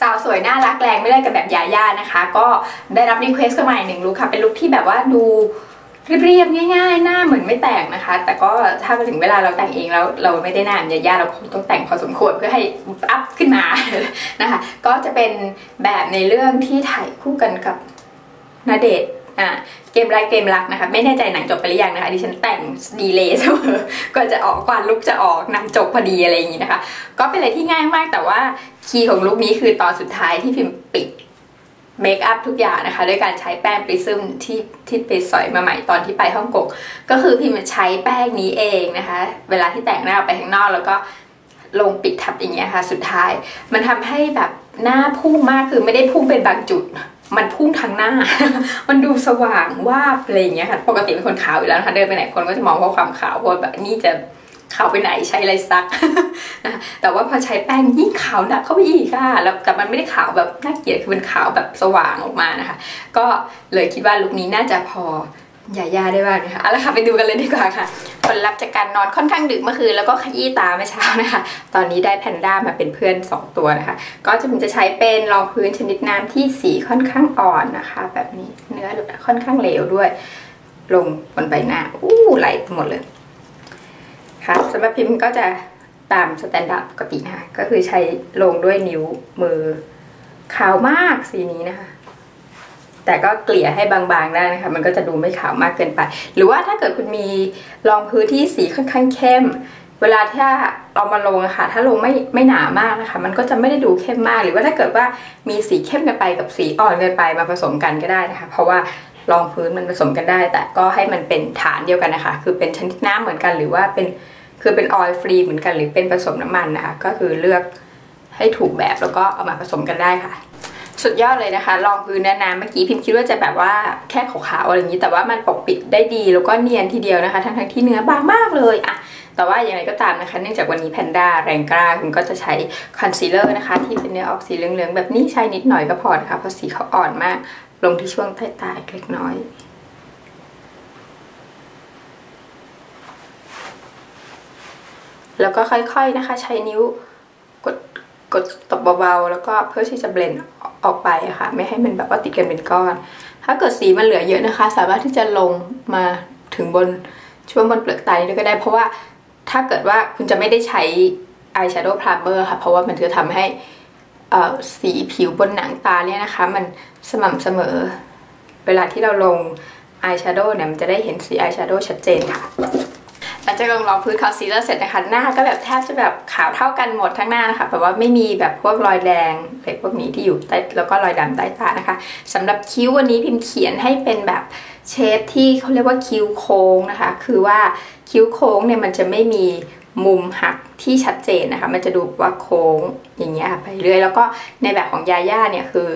สาวสวยน่ารักแรงไม่ได้กับแบบยาย่านะคะ ก็ได้รับรีเควสต์กันมาอีกหนึ่งลุคค่ะ เป็นลุคที่แบบว่าดูเรียบๆง่ายๆ หน้าเหมือนไม่แต่งนะคะ แต่ก็ถ้าถึงเวลาเราแต่งเองแล้วเราไม่ได้หน้าเหมือนยาย่าเราคงต้องแต่งพอสมควรเพื่อให้อัพขึ้นมานะคะ ก็จะเป็นแบบในเรื่องที่ถ่ายคู่กันกับนาเดชน์ อ่าเกมรักเกมรักนะคะ ไม่แน่ใจหนังจบไปหรือยังนะคะดิฉันแต่งดีเลยเสมอก็จะออกกว่าลุกจะออกหนังจบพอดีอะไรอย่างนี้นะคะ ก็เป็นอะไรที่ง่ายมากแต่ว่าคีย์ของลุคนี้คือตอนสุดท้ายที่พิมพ์ปิดเมคอัพทุกอย่างนะคะด้วยการใช้แป้งปริซึมที่ที่ไปสอยมาใหม่ตอนที่ไปฮ่องกงก็คือพิมพ์ใช้แป้งนี้เองนะคะ เวลาที่แต่งหน้าออกไปข้างนอกแล้วก็ลงปิดทับอย่างเงี้ยค่ะ สุดท้าย มันทำให้แบบหน้าพุ่งมากคือไม่ได้พุ่งเป็นบางจุด มันพุ่งทางหน้า มันดูสว่างว่าอะไรอย่างเงี้ยค่ะ ปกติเป็นคนขาวอยู่แล้วนะคะ เดินไปไหนคนก็จะมองว่าความขาวว่าแบบนี่จะขาวไปไหนใช้อะไรซักนะแต่ว่าพอใช้แป้งยิ่งขาวหนักเข้าไปอีกค่ะแล้วแต่มันไม่ได้ขาวแบบน่าเกลียดคือเป็นขาวแบบสว่างออกมานะคะ ก็เลยคิดว่าลุคนี้น่าจะพอ ยาย่าได้บ้างนะคะเอาละค่ะไปดูกันเลยดีกว่าค่ะ ผลลัพธ์จากการนอนค่อนข้างดึกเมื่อคืนแล้วก็ขยี้ตาเมื่อเช้านะคะ ตอนนี้ได้แพนด้ามาเป็นเพื่อน 2 ตัวนะคะ ก็จะมันจะใช้เป็นรองพื้นชนิดน้ำที่สีค่อนข้างอ่อนนะคะ แบบนี้เนื้อค่อนข้างเหลวด้วย ลงบนใบหน้าอู้ไหลหมดเลยค่ะสำหรับพิมพ์ก็จะตามสแตนดาร์ดปกตินะคะก็คือใช้ลงด้วยนิ้วมือขาวมากสีนี้นะคะ แต่ก็เกลี่ยให้บางๆได้นะคะ มันก็จะดูไม่ขาวมากเกินไป หรือว่าถ้าเกิดคุณมีรองพื้นที่สีค่อนข้างเข้ม เวลาถ้าเรามาลงอะค่ะ ถ้าลงไม่ไม่หนามากนะคะ มันก็จะไม่ได้ดูเข้มมาก หรือว่าถ้าเกิดว่ามีสีเข้มกันไปกับสีอ่อนเกินไปมาผสมกันก็ได้นะคะ เพราะว่ารองพื้นมันผสมกันได้ แต่ก็ให้มันเป็นฐานเดียวกันนะคะ คือเป็นชนิดน้ำเหมือนกัน หรือว่าเป็นคือเป็นออยล์ฟรีเหมือนกัน หรือเป็นผสมน้ำมันนะคะ ก็คือเลือกให้ถูกแบบแล้วก็เอามาผสมกันได้ค่ะ สุดยอดเลยนะคะรองพื้นน้ำเมื่อกี้พิมพ์คิดว่าจะแบบว่าแค่ขาวๆอะไรอย่างนี้ แต่ว่ามันปกปิดได้ดีแล้วก็เนียนทีเดียวนะคะ ทั้งๆที่เนื้อบางมากเลยอะแต่ว่าอย่างไรก็ตามนะคะ เนื่องจากวันนี้แพนด้าแรงกล้าคุณก็จะใช้คอนซีลเลอร์นะคะ ที่เป็นเนื้อออกสีเหลืองๆแบบนี้ใช้นิดหน่อยก็พอนะคะเพราะสีเขาอ่อนมาก ลงที่ช่วงใต้ตาเล็กน้อยแล้วก็ค่อยๆนะคะ ใช้นิ้วกด กดตบเบาๆแล้วก็เพื่อที่จะเบลนด์ออกไปะค่ะ ไม่ให้มันแบบว่าติดกันเป็นก้อน ถ้าเกิดสีมันเหลือเยอะนะคะ สามารถที่จะลงมาถึงบนช่วงบนเปลือกตานี้ก็ได้ เพราะว่าถ้าเกิดว่าคุณจะไม่ได้ใช้อายแชโดว์พรามเมอร์ค่ะ เพราะว่ามันจะทำให้สีผิวบนหนังตาเนี่ยนะคะ มันสม่ำเสมอ เวลาที่เราลงอายแชโดว์เนี่ยมันจะได้เห็นสีอายแชโดว์ชัดเจนค่ะ หลังจากลงรองพื้นคอนซีลเลอร์เสร็จนะคะหน้าก็แบบแทบจะแบบขาวเท่ากันหมดทั้งหน้านะคะแบบว่าไม่มีแบบพวกรอยแดงอะไรพวกนี้ที่อยู่ใต้แล้วก็รอยดำใต้ตานะคะสำหรับคิ้ววันนี้พิมพ์เขียนให้เป็นแบบเชฟที่เขาเรียกว่าคิ้วโค้งนะคะ คือว่าคิ้วโค้งเนี่ยมันจะไม่มีมุมหักที่ชัดเจนนะคะ มันจะดูว่าโค้งอย่างเงี้ยไปเรื่อยแล้วก็ในแบบของยาย่าเนี่ยคือ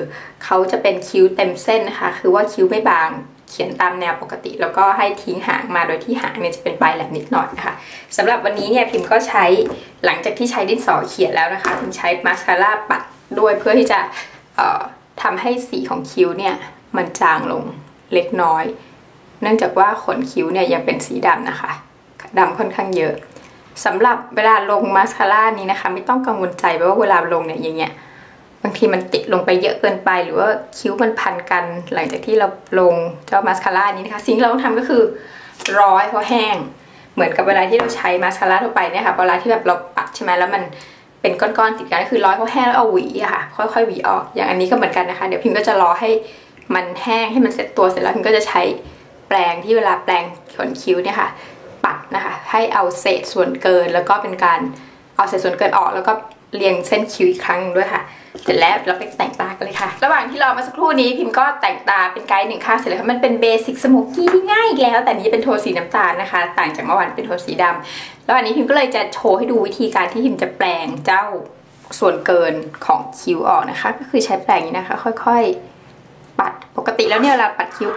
เขาจะเป็นคิ้วเต็มเส้นนะคะ คือว่าคิ้วไม่บาง ขียนตามแนวปกติ แล้วก็ให้ทิ้งหางมาโดยที่หางเนี่ยจะเป็นปลายแหลมนิดหน่อยนะคะสำหรับวันนี้เนี่ยพิมพ์ก็ใช้หลังจากที่ใช้ดินสอเขียนแล้วนะคะพิมใช้มาสคาร่าปัดด้วยเพื่อที่จะทำให้สีของคิ้วเนี่ยมันจางลงเล็กน้อย เนื่องจากว่าขนคิ้วเนี่ยยังเป็นสีดำนะคะดำค่อนข้างเยอะสำหรับเวลาลงมาสคาร่านี้นะคะ ไม่ต้องกังวลใจว่าเวลาลงเนี่ยอย่างเงี้ย บางทีมันติดลงไปเยอะเกินไป หรือว่าคิ้วมันพันกัน หลังจากที่เราลงเจ้ามาสคาร่านี้นะคะ สิ่งที่เราต้องทำก็คือร้อยเพราแห้ง เหมือนกับเวลาที่เราใช้มาสคาร่าทั่วไปเนี่ยค่ะเวลาที่แบบเราปัดใช่ไหมแล้วมันเป็นก้อนๆติดกันก็คือร้อยเพราแห้งแล้วเอาหวีอะค่ะ ค่อยๆหวีออก อย่างอันนี้ก็เหมือนกันนะคะ เดี๋ยวพิมก็จะรอให้มันแห้งให้มันเสร็จตัวเสร็จแล้วพิมก็จะใช้แปรงที่เวลาแปรงขนคิ้วเนี่ยค่ะ ปัดนะคะ ให้เอาเศษส่วนเกิน แล้วก็เป็นการเอาเศษส่วนเกินออก แล้วก็เรียงเส้นคิ้วอีกครั้งด้วยค่ะ เสร็จแล้วเราไปแต่งตากันเลยค่ะ ระหว่างที่รอมาสักครู่นี้พิมก็แต่งตาเป็นไกด์หนึ่งข้างเสร็จแล้วค่ะมันเป็นเบสิกสโมกี้ที่ง่ายอีกแล้ว แต่นี้เป็นโทนสีน้ำตาลนะคะ ต่างจากเมื่อวานเป็นโทนสีดำแล้ววันนี้พิมก็เลยจะโชว์ให้ดูวิธีการที่พิมจะแปลงเจ้าส่วนเกินของคิ้วออกนะคะ ก็คือใช้แปรงนี้นะคะ ค่อยๆ ปัดปกติแล้วเนี่ยเวลาปัดคิ้ว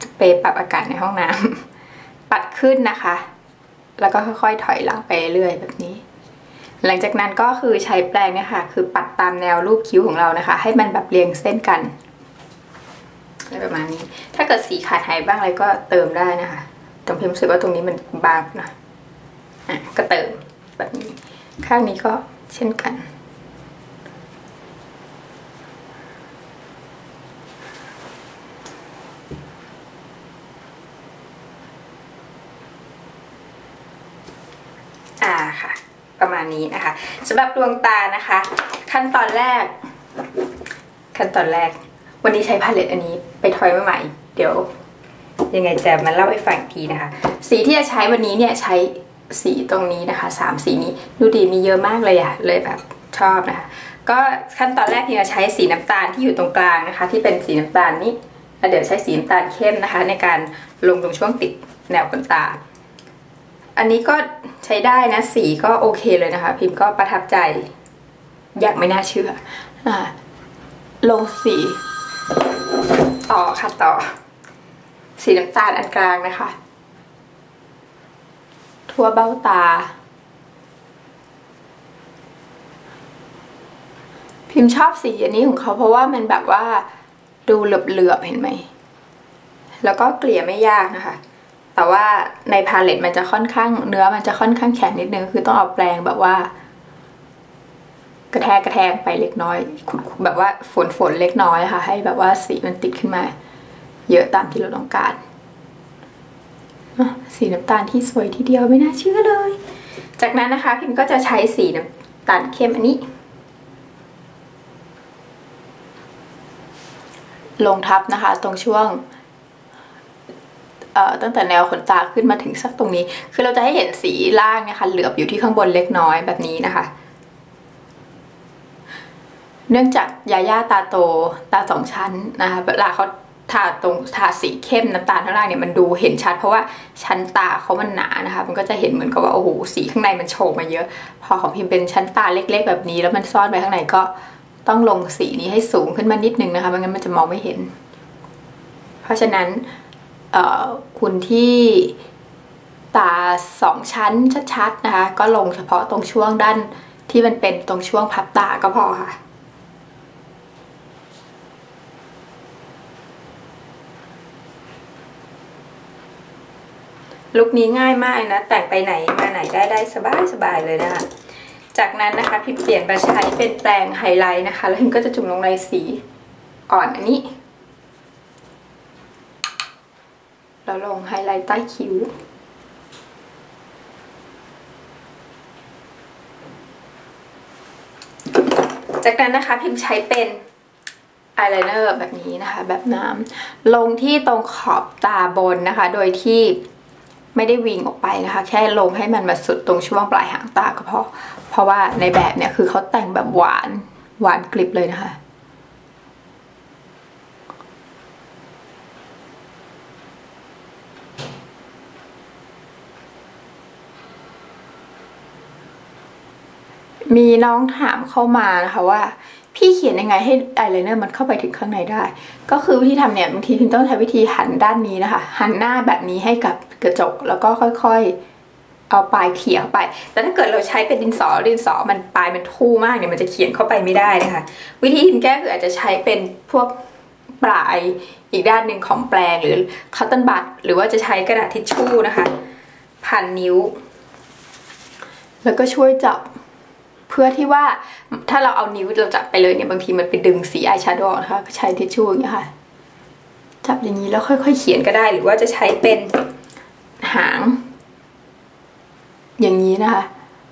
จะเปย์ปรับอากาศในห้องน้ำปัดขึ้นนะคะ แล้วก็ค่อยๆ ถอยหลังไปเรื่อยแบบนี้ หลังจากนั้นก็คือใช้แปรงเนี่ยค่ะคือปัดตามแนวรูปคิ้วของเรานะคะ ให้มันแบบเรียงเส้นกันอะไรประมาณนี้ ถ้าเกิดสีขาดหายบ้างอะไรก็เติมได้นะคะแต่พิมพ์รู้สึกว่าตรงนี้มันบางหน่อยอะก็เติมแบบนี้ ข้างนี้ก็เช่นกัน ประมาณนี้นะคะสำหรับดวงตานะคะ ขั้นตอนแรก ขั้นตอนแรก วันนี้ใช้พาเลตอันนี้ไปทอยมาใหม่เดี๋ยว ยังไงจะมาเล่าให้ฟังทีนะคะ สีที่จะใช้วันนี้เนี่ยใช้สีตรงนี้นะคะสามสีนี้ดูดีมีเยอะมากเลยอะเลยแบบชอบนะคะก็ขั้นตอนแรกพี่จะใช้สีน้ำตาลที่อยู่ตรงกลางนะคะ ที่เป็นสีน้ำตาลนี้แล้วเดี๋ยวใช้สีน้ำตาลเข้มนะคะ ในการลงตรงช่วงติดแนวขนตา อันนี้ก็ใช้ได้นะ สีก็โอเคเลยนะคะ พิมพ์ก็ประทับใจ อยากไม่น่าเชื่ออลงสี ต่อค่ะต่อ สีน้ำตาลอันกลางนะคะ ทั่วเบ้าตา พิมพ์ชอบสีอันนี้ของเขาเพราะว่ามันแบบว่าดูเหลือบๆเห็นไหม แล้วก็เกลี่ยไม่ยากนะคะ แต่ว่าในพาเลตมันจะค่อนข้างเนื้อมันจะค่อนข้างแข็งนิดนึงคือต้องเอาแปรงแบบว่า กระแทกกระแทกไปเล็กน้อย แบบว่าฝนฝนเล็กน้อยค่ะ ให้แบบว่าสีมันติดขึ้นมา เยอะตามที่เราต้องการสีน้ำตาลที่สวยทีเดียวไม่น่าเชื่อเลย จากนั้นนะคะพิมก็จะใช้สีน้ำตาลเข้มอันนี้ ลงทับนะคะตรงช่วง ตั้งแต่แนวขนตาขึ้นมาถึงสักตรงนี้ คือเราจะให้เห็นสีล่างนะคะเหลือบอยู่ที่ข้างบนเล็กน้อยแบบนี้นะคะ เนื่องจากยาย่าตาโตตาสองชั้นนะคะเวลาเขาทาตรงทาสีเข้มน้ำตาลข้างล่างเนี่ยมันดูเห็นชัด เพราะว่าชั้นตาเขามันหนานะคะ มันก็จะเห็นเหมือนกับว่าโอ้โหสีข้างในมันโฉบมาเยอะ พอของพิมพ์เป็นชั้นตาเล็ก ๆ แบบนี้ แล้วมันซ่อนไว้ข้างในก็ต้องลงสีนี้ให้สูงขึ้นมานิดนึงนะคะไม่งั้นมันจะมองไม่เห็น เพราะฉะนั้น คุณที่ตาสองชั้นชัดๆนะคะ ก็ลงเฉพาะตรงช่วงด้านที่มันเป็นตรงช่วงพับตาก็พอค่ะลุคนี้ง่ายมากนะ แต่งไปไหนมาไหนได้ได้สบายสบายเลยนะคะ จากนั้นนะคะพิมเปลี่ยนมาใช้เป็นแปรงไฮไลท์นะคะ แล้วพิมก็จะจุ่มลงในสีอ่อนอันนี้ แล้วลงไฮไลท์ใต้คิ้ว จากนั้นนะคะพิมใช้เป็นอายไลเนอร์แบบนี้นะคะ แบบน้ำลงที่ตรงขอบตาบนนะคะ โดยที่ไม่ได้วิงออกไปนะคะ แค่ลงให้มันมาสุดตรงช่วงปลายหางตาก็พอ เพราะว่าในแบบเนี่ยคือเขาแต่งแบบหวานหวานกริบเลยนะคะ มีน้องถามเข้ามานะคะว่า พี่เขียนยังไงให้อายไลเนอร์มันเข้าไปถึงข้างในได้ ก็คือวิธีทำเนี่ยบางทีพิมต้องใช้วิธีหันด้านนี้นะคะ หันหน้าแบบนี้ให้กับกระจกแล้วก็ค่อยๆ เอาปลายเขียนเข้าไป แต่ถ้าเกิดเราใช้เป็นดินสอดินสอมันปลายมันทู่มากเนี่ยมันจะเขียนเข้าไปไม่ได้นะคะ วิธีพิมแก้คืออาจจะใช้เป็นพวกปลายอีกด้านหนึ่งของแปลงหรือคัตเติลบัตหรือว่าจะใช้กระดาษทิชชู่นะคะ พันนิ้ว แล้วก็ช่วยจับ เพื่อที่ว่าถ้าเราเอานิ้วเราจับไปเลยเนี่ยบางทีมันไปดึงสีอายแชโดว์นะคะใช้ทิชชู่อย่างนี้ค่ะ จับอย่างนี้แล้วค่อย ๆ เขียนก็ได้หรือว่าจะใช้เป็นหาง อย่างนี้นะคะ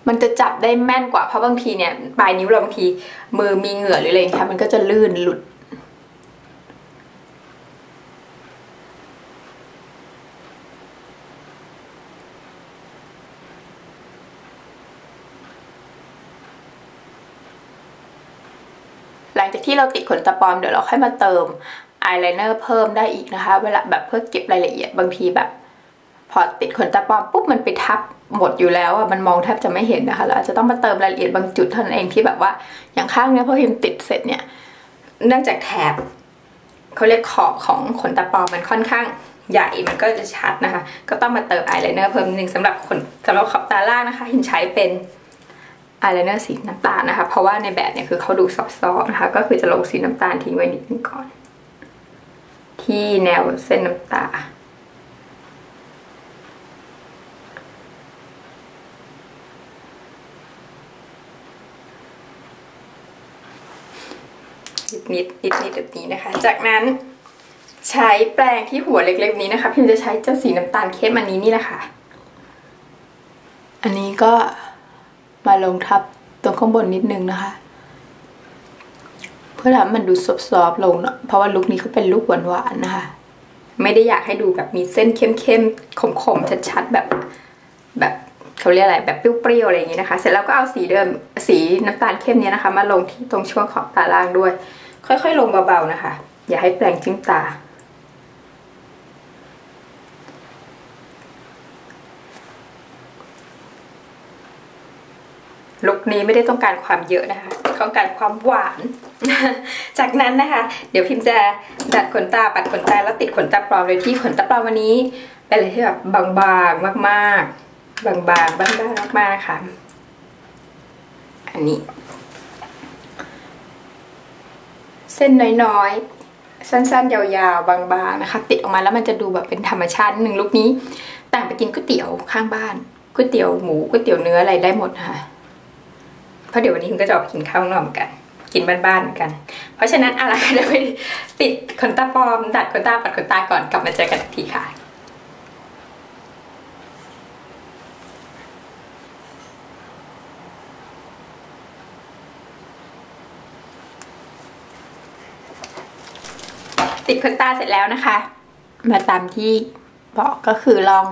มันจะจับได้แม่นกว่าเพราะบางทีเนี่ยปลายนิ้วเราบางทีมือมีเหงื่อหรืออะไรอย่างเงี้ยมันก็จะลื่นหลุด ลังจากที่เราติดขนตาปลอมเดี๋ยวเราค่อยมาเติมอายไลเนอร์เพิ่มได้อีกนะคะ เวลาแบบเพื่อเก็บรายละเอียดบางทีแบบ พอติดขนตาปลอมปุ๊บมันไปทับหมดอยู่แล้วอะมันมองแทบจะไม่เห็นนะคะเราจะต้องมาเติมรายละเอียดบางจุดเท่านั้นเองที่แบบว่าอย่างข้างเนี้ยพอพิมติดเสร็จเนี่ยเนื่องจากแถบเขาเรียกขอบของขนตาปลอมมันค่อนข้างใหญ่มันก็จะชัดนะคะ ก็ต้องมาเติมอายไลเนอร์เพิ่มนึงสำหรับขนสำหรับขอบตาล่างนะคะพิมใช้เป็น อายไลเนอร์สีน้ำตาลนะคะ เพราะว่าในแบบเนี่ยคือเขาดูซอฟๆนะคะ ก็คือจะลงสีน้ำตาลทิ้งไว้นิดนึงก่อน ที่แนวเส้นน้ำตานิดนิดนิดแบบนี้นะคะ จากนั้นใช้แปรงที่หัวเล็กๆนี้นะคะ พิมจะใช้เจ้าสีน้ำตาลเข้มอันนี้นี่แหละค่ะ อันนี้ก็ มาลงทับตรงข้างบนนิดนึงนะคะ เพื่อทำมันดูซอฟๆลงเนาะเพราะว่าลุคนี้เขาเป็นลุคหวานๆนะคะ ไม่ได้อยากให้ดูแบบมีเส้นเข้มๆคมๆชัดๆแบบแบบเขาเรียกอะไรแบบเปรี้ยวๆอะไรอย่างนี้นะคะ เสร็จแล้วก็เอาสีเดิมสีน้ำตาลเข้มเนี้ยนะคะ มาลงที่ตรงช่วงขอบตาล่างด้วย ค่อยๆ ลงเบาๆนะคะ อย่าให้แปรงจิ้มตา ลุคนี้ไม่ได้ต้องการความเยอะนะคะ ต้องการความหวาน จากนั้นนะคะ เดี๋ยวพิมจะดัดขนตาปัดขนตาแล้วติดขนตาปลอมเลยที่ขนตาปลอมวันนี้เป็นอะไรที่แบบบางๆมากๆ บางๆบ้านๆมากๆค่ะอันนี้ เส้นน้อยๆ สั้นๆ ยาวๆ บางๆนะคะ ติดออกมาแล้วมันจะดูแบบเป็นธรรมชาติหนึ่งลุคนี้ แต่งไปกินก๋วยเตี๋ยวข้างบ้านก๋วยเตี๋ยวหมูก๋วยเตี๋ยวเนื้ออะไรได้หมดนะคะ เพราะเดี๋ยววันนี้คุณก็จะออกไปกินข้าวนอกเหมือนกัน กินบ้านๆเหมือนกัน เพราะฉะนั้นอะไรเดี๋ยวไปติดขนตาปลอมดัดขนตาปัดขนตาก่อนกลับมาเจอกันอีกทีค่ะติดขนตาเสร็จแล้วนะคะ มาตามที่ บอกก็คือลอง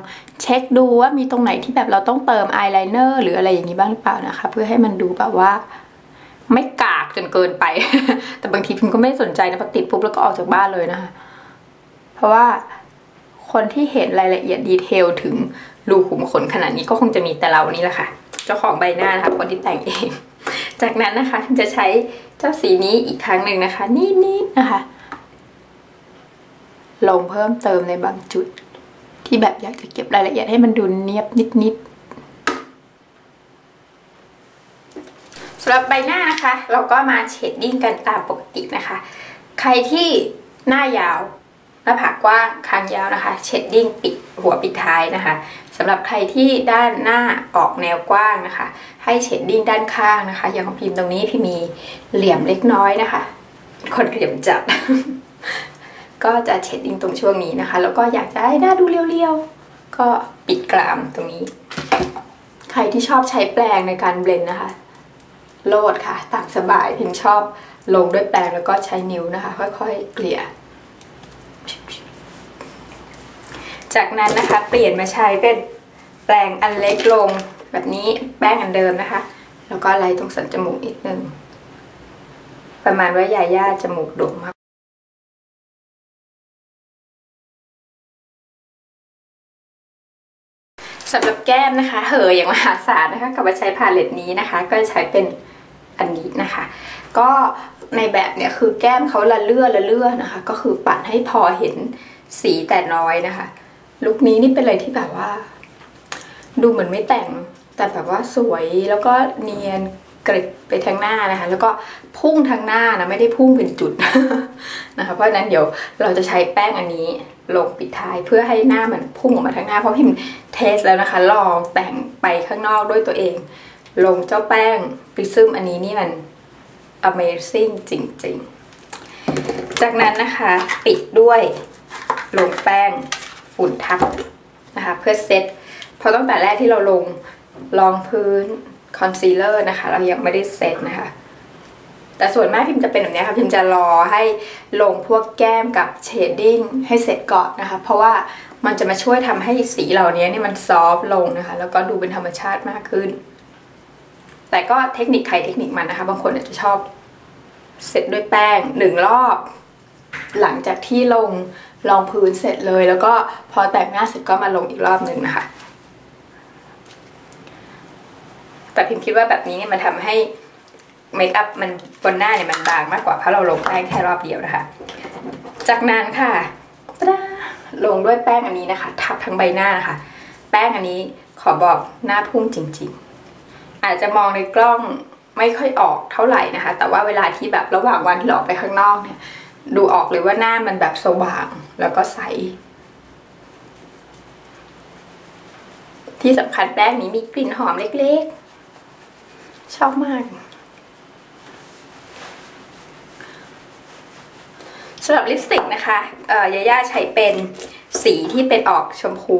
เช็คดูว่ามีตรงไหนที่แบบเราต้องเติมอายไลเนอร์หรืออะไรอย่างนี้บ้างหรือเปล่านะคะ เพื่อให้มันดูแบบว่าไม่กากจนเกินไป แต่บางทีพิมก็ไม่สนใจนะพอติดปุ๊บแล้วก็ออกจากบ้านเลยนะคะเพราะว่าคนที่เห็นรายละเอียดดีเทลถึงรูขุมขนขนาดนี้ก็คงจะมีแต่เรานี่แหละค่ะ เจ้าของใบหน้านะคะคนที่แต่งเอง จากนั้นนะคะพิมจะใช้เจ้าสีนี้อีกครั้งหนึ่งนะคะนิดๆนะคะ ลงเพิ่มเติมในบางจุด ที่แบบอยากจะเก็บรายละเอียดให้มันดูเนียบนิดๆสำหรับใบหน้านะคะ เราก็มาเชดดิ้งกันตามปกตินะคะ ใครที่หน้ายาวหน้าผากกว้างคางยาวนะคะเชดดิ้งปิดหัวปิดท้ายนะคะสำหรับใครที่ด้านหน้าออกแนวกว้างนะคะ ให้เชดดิ้งด้านข้างนะคะ อย่างของพิมพ์ตรงนี้พี่มีเหลี่ยมเล็กน้อยนะคะ คนเหลี่ยมจัด ก็จะเชดดิ้งตรงช่วงนี้นะคะ แล้วก็อยากจะให้หน้าดูเรียวๆ ก็ปิดกรามตรงนี้ ใครที่ชอบใช้แปรงในการเบลนนะคะ โลดค่ะ ตามสบายพิมชอบลงด้วยแปรงแล้วก็ใช้นิ้วนะคะ ค่อยๆ เกลี่ย จากนั้นนะคะเปลี่ยนมาใช้เป็นแปรงอันเล็กลงแบบนี้แป้งอันเดิมนะคะ แล้วก็ไล่ตรงสันจมูกอีกนึงประมาณว่ายาย่าจมูกโด่งมาก สำหรับแก้มนะคะเหออย่างมหาศาลนะคะกับว่าใช้พาเลตนี้นะคะ ก็ใช้เป็นอันนี้นะคะ ก็ในแบบเนี่ยคือแก้มเขาละเลื่อละเลื่อนะคะ ก็คือปัดให้พอเห็นสีแต่น้อยนะคะ ลุคนี้นี่เป็นอะไรที่แบบว่า ดูเหมือนไม่แต่งแต่แบบว่าสวยแล้วก็เนียนกริบไปทางหน้านะคะ แล้วก็พุ่งทางหน้านะไม่ได้พุ่งเป็นจุดนะคะ เพราะฉะนั้นเดี๋ยวเราจะใช้แป้งอันนี้ ลงปิดท้ายเพื่อให้หน้ามันพุ่งออกมาทางหน้าเพราะพิมเทสแล้วนะคะ ลองแต่งไปข้างนอกด้วยตัวเอง ลงเจ้าแป้งปิซึมอันนี้นี่มัน Amazing จริง ๆ จากนั้นนะคะปิดด้วยลงแป้งฝุ่นทับนะคะเพื่อเซตเพราะตั้งแต่แรกที่เราลงรองพื้นคอนซีลเลอร์นะคะ เรายังไม่ได้เซตนะคะ แต่ส่วนมากพิมจะเป็นแบบนี้ค่ะพิมจะรอให้ลงพวกแก้มกับเชดดิ้งให้เสร็จก่อนนะคะ เพราะว่ามันจะมาช่วยทำให้สีเหล่านี้นี่มันซอฟลงนะคะ แล้วก็ดูเป็นธรรมชาติมากขึ้น แต่ก็เทคนิคใครเทคนิคมันนะคะ บางคนอาจจะชอบเสร็จด้วยแป้งหนึ่งรอบ หลังจากที่ลงรองพื้นเสร็จเลย แล้วก็พอแต่งหน้าเสร็จก็มาลงอีกรอบหนึ่งนะคะ แต่พิมคิดว่าแบบนี้เนี่ยมันทำให้ เมคอัพมันบนหน้าเนี่ยมันบางมากกว่าเพราะเราลงแป้งแค่รอบเดียวนะคะ จากนั้นค่ะตดาลงด้วยแป้งอันนี้นะคะ ทับทั้งใบหน้านะคะ แป้งอันนี้ขอบอกหน้าพุ่งจริง ๆ อาจจะมองในกล้องไม่ค่อยออกเท่าไหร่นะคะ แต่ว่าเวลาที่แบบระหว่างวันที่เราออกไปข้างนอกเนี่ย ดูออกเลยว่าหน้ามันแบบสว่างแล้วก็ใส ที่สำคัญแป้งนี้มีกลิ่นหอมเล็กๆ ชอบมาก สำหรับลิปสติกนะคะเอ่อยาย่าใช้เป็นสีที่เป็นออกชมพู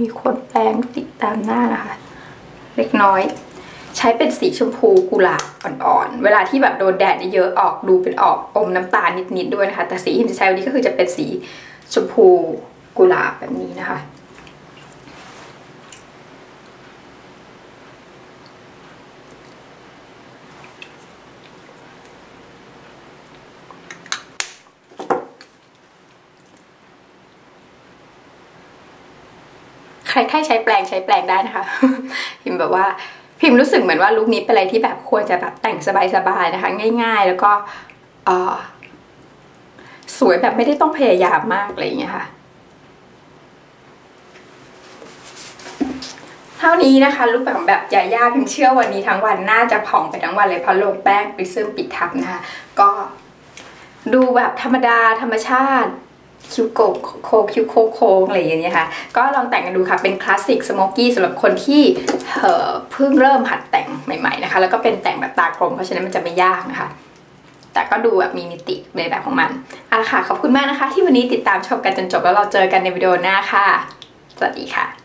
มีคนแปลงติดตามหน้านะคะ เล็กน้อย ใช้เป็นสีชมพูกุหลาบอ่อนๆ เวลาที่แบบโดนแดดเยอะๆออกดูเป็นออกอมน้ำตาลนิดๆด้วยนะคะ แต่สีที่จะใช้วันนี้ก็คือจะเป็นสีชมพูกุหลาบแบบนี้นะคะ ใครใครใช้แปลงใช้แปลงได้นะคะ พิมแบบว่าพิมรู้สึกเหมือนว่าลุคนี้เป็นอะไรที่แบบควรจะแบบแต่งสบายๆนะคะ ง่าย ๆ แล้วก็สวยแบบไม่ได้ต้องพยายามมากอะไรอย่างเงี้ยค่ะเท่านี้นะคะลุคแบบแบบยาย่าพิมเชื่อวันนี้ทั้งวันน่าจะผ่องไปทั้งวันเลยเพราะลงแป้งไปซึมปิดทับนะคะ ก็ดูแบบธรรมดาธรรมชาติ คิวโกโคคิวโคโค้งอะไรอย่างเงี้ยค่ะ ก็ลองแต่งกันดูค่ะ เป็นคลาสสิกสโมกี้สำหรับคนที่เพิ่งเริ่มหัดแต่งใหม่ๆนะคะ แล้วก็เป็นแต่งแบบตากลม เพราะฉะนั้นมันจะไม่ยากนะคะ แต่ก็ดูแบบมีมิติในแบบของมันเอาละค่ะ ขอบคุณมากนะคะ ที่วันนี้ติดตามชมกันจนจบแล้วเราเจอกันในวิดีโอหน้าค่ะ สวัสดีค่ะ